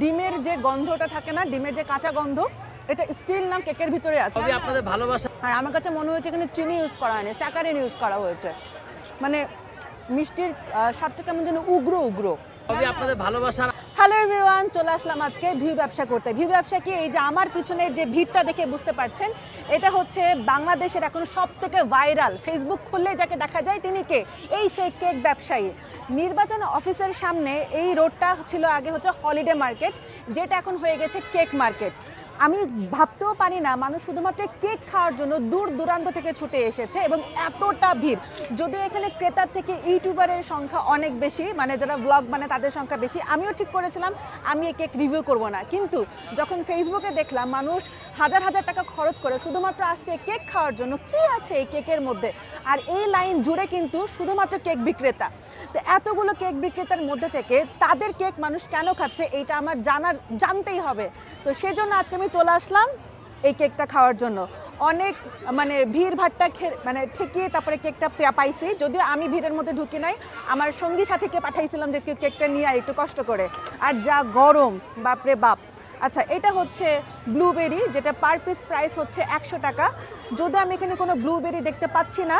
ডিমের যে গন্ধটা থাকে না ডিমের যে কাঁচা গন্ধ এটা স্টিল না কেকের ভিতরে আছে। আপনাদের ভালোবাসা। আর আমার কাছে মনে হয়েছে এখানে চিনি ইউজ করা হয়নি স্যাকারিন ইউজ করা হয়েছে। মানে মিষ্টির স্বাদটা কেমন যেন উগ্র উগ্র। আপনাদের ভালোবাসা। হ্যালো এভরিওয়ান চলে আসলাম আজকে ভিউ ব্যবসা করতে। ভিউ ব্যবসা কি? এই যে আমার পিছনে যে ভিড়টা দেখে বুঝতে পারছেন, এটা হচ্ছে বাংলাদেশের এখন সব থেকে ভাইরাল ফেসবুক খুললে যাকে দেখা যায় তিনি কে? এই সেই কেক ব্যবসায়ী। নির্বাচন অফিসের সামনে এই রোডটা ছিল আগে হচ্ছে হলিডে মার্কেট যেটা এখন হয়ে গেছে কেক মার্কেট আমি ভাবতেও পারি না মানুষ শুধুমাত্র কেক খাওয়ার জন্য দূর দূরান্ত থেকে ছুটে এসেছে এবং এতটা ভিড়। যদিও এখানে ক্রেতার থেকে ইউটিউবারের সংখ্যা অনেক বেশি মানে যারা ব্লগ মানে তাদের সংখ্যা বেশি। আমিও ঠিক করেছিলাম, আমি এই কেক রিভিউ করব না। কিন্তু যখন ফেসবুকে দেখলাম মানুষ হাজার হাজার টাকা খরচ করে শুধুমাত্র আসছে কেক খাওয়ার জন্য, কি আছে এই কেকের মধ্যে? আর এই লাইন জুড়ে কিন্তু শুধুমাত্র কেক বিক্রেতা। তো এতগুলো কেক বিক্রেতার মধ্যে থেকে তাদের কেক মানুষ কেন খাচ্ছে, এইটা আমার জানার, জানতেই হবে। তো সেজন্য আজকে আমি চলে আসলাম এই কেকটা খাওয়ার জন্য। অনেক মানে ভিড় ভাট্টা মানে ঠেকিয়ে তারপরে কেকটা পাইছি। যদিও আমি ভিড়ের মধ্যে ঢুকি নাই, আমার সঙ্গী সাথীকে পাঠাইছিলাম যে কেকটা নিয়ে আয় একটু কষ্ট করে। আর যা গরম, বাপরে বাপ। আচ্ছা এটা হচ্ছে ব্লুবেরি, যেটা পার পিস প্রাইস হচ্ছে একশো টাকা। যদিও আমি এখানে কোনো ব্লুবেরি দেখতে পাচ্ছি না।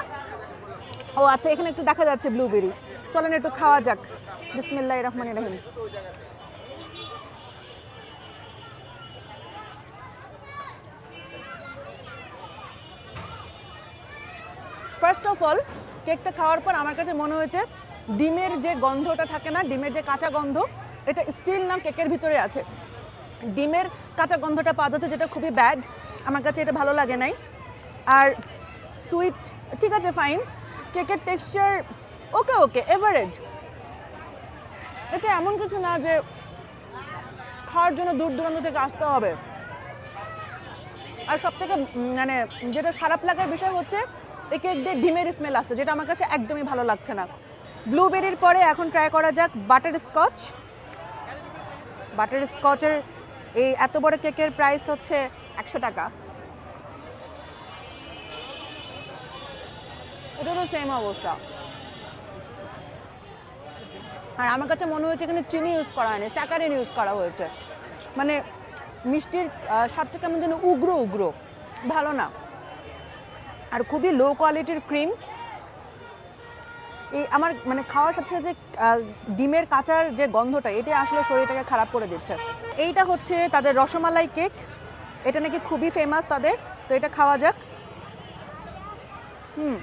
ও আচ্ছা এখানে একটু দেখা যাচ্ছে ব্লুবেরি। চলেন একটু খাওয়া যাক। বিসমিল্লাহ রহমান রহিম। ফার্স্ট অফ অল কেকটা খাওয়ার পর আমার কাছে মনে হয়েছে, ডিমের যে গন্ধটা থাকে না, ডিমের যে কাঁচা গন্ধ, এটা স্টিল না কেকের ভিতরে আছে। ডিমের কাঁচা গন্ধটা পাওয়া যাচ্ছে যেটা খুবই ব্যাড আমার কাছে এটা ভালো লাগে নাই। আর সুইট ঠিক আছে ফাইন কেকের টেক্সচার ওকে ওকে এভারেজ এটা এমন কিছু না যে খাওয়ার জন্য দূর দূরান্ত থেকে আসতে হবে। আর সব থেকে মানে যেটা খারাপ লাগার বিষয় হচ্ছে এই কেক ডিমের স্মেল আসছে যেটা আমার কাছে একদমই ভালো লাগছে না। ব্লুবেরির পরে এখন ট্রাই করা যাক বাটার স্কচ বাটার স্কচের এই এত বড় কেকের প্রাইস হচ্ছে একশো টাকা। এটারও সেম অবস্থা। আর আমার কাছে মনে হয়েছে এখানে চিনি ইউজ করা হয়নি স্যাকারিন ইউজ করা হয়েছে। মানে মিষ্টির আহ, স্বাদটা কেমন যেন উগ্র উগ্র ভালো না। আর খুবই লো কোয়ালিটির ক্রিম এই আমার মানে খাওয়ার সাথে সাথে ডিমের কাঁচার যে গন্ধটা, এটা আসলে শরীরটাকে খারাপ করে দিচ্ছে। এইটা হচ্ছে তাদের রসমালাই কেক এটা নাকি খুবই ফেমাস তাদের। তো এটা খাওয়া যাক। হুম।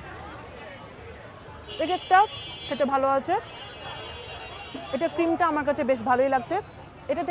এই কেকটা খেতে ভালো আছে। এটা ক্রিমটা আমার কাছে বেশ ভালোই লাগছে।